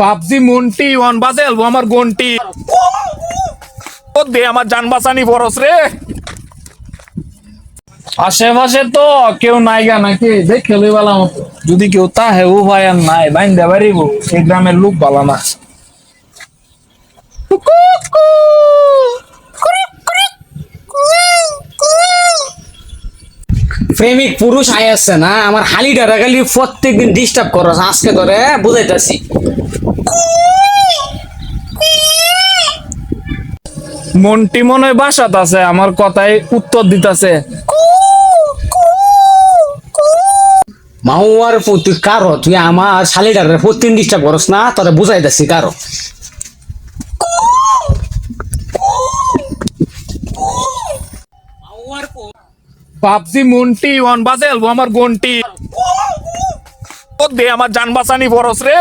বাপজি ওয়ান আমার গন্টি। ও দে, আমার জান বাঁচানি বরস রে। আশেপাশে তো কেউ নাই গা নাকি? দেখ খেলে বেলা যদি কেউ তা হেউ ভাই আর নাই বাইন দেবারিব এই গ্রামের লোক বালা না। প্রেমিক পুরুষ আই আসছে না আমার হালি ডারা প্রত্যেক দিন ডিস্টার্ব করস আজকে ধরে বুঝাইতাছি। মন্টি মনে বাসাত আছে আমার কথায় উত্তর দিতাছে। মাউয়ার পো তুই কারও তুই আমার শালি ডারে প্রত্যেকদিন ডিস্টার্ব করস না তোরে বুঝাইতাছি কারও। বাপজি মন্টি ওয়ান বাজেল আমার গন্টি। ও দে আমার জান বাঁচানি বরস রে।